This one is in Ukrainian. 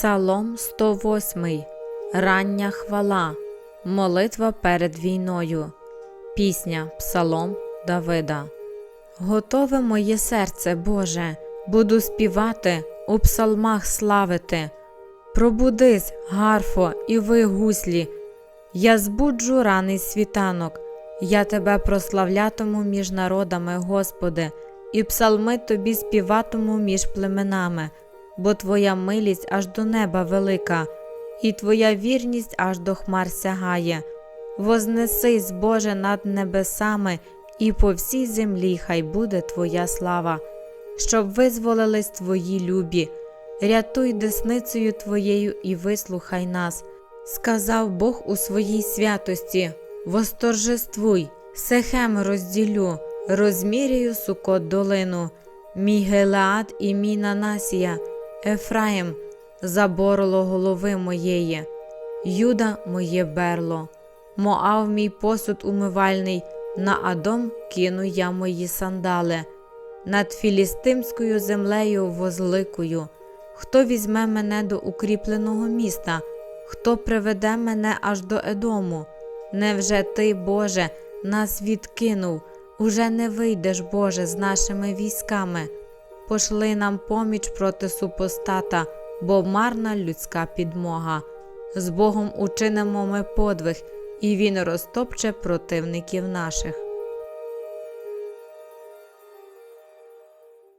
Псалом 108. Рання хвала. Молитва перед війною. Пісня Псалом Давида. Готове моє серце, Боже, буду співати, у псалмах славити. Пробудись, гарфо, і ви гуслі. Я збуджу раний світанок, я тебе прославлятиму між народами, Господи, і псалми тобі співатиму між племенами, бо Твоя милість аж до неба велика, і Твоя вірність аж до хмар сягає. Вознесись, Боже, над небесами, і по всій землі хай буде Твоя слава, щоб визволились Твої любі. Рятуй десницею Твоєю і вислухай нас. Сказав Бог у своїй святості: Восторжествуй, Сехем розділю, розміряю сукот долину, мій Гелеад і мій Нанасія, Ефраїм, заборло голови моєї, Юда моє берло, Моав мій посуд умивальний, на Адом кину я мої сандали, над філістимською землею возликою. Хто візьме мене до укріпленого міста, хто приведе мене аж до Едому? Невже ти, Боже, нас відкинув? Уже не вийдеш, Боже, з нашими військами. Пошли нам поміч проти супостата, бо марна людська підмога. З Богом учинимо ми подвиг, і Він розтопче противників наших.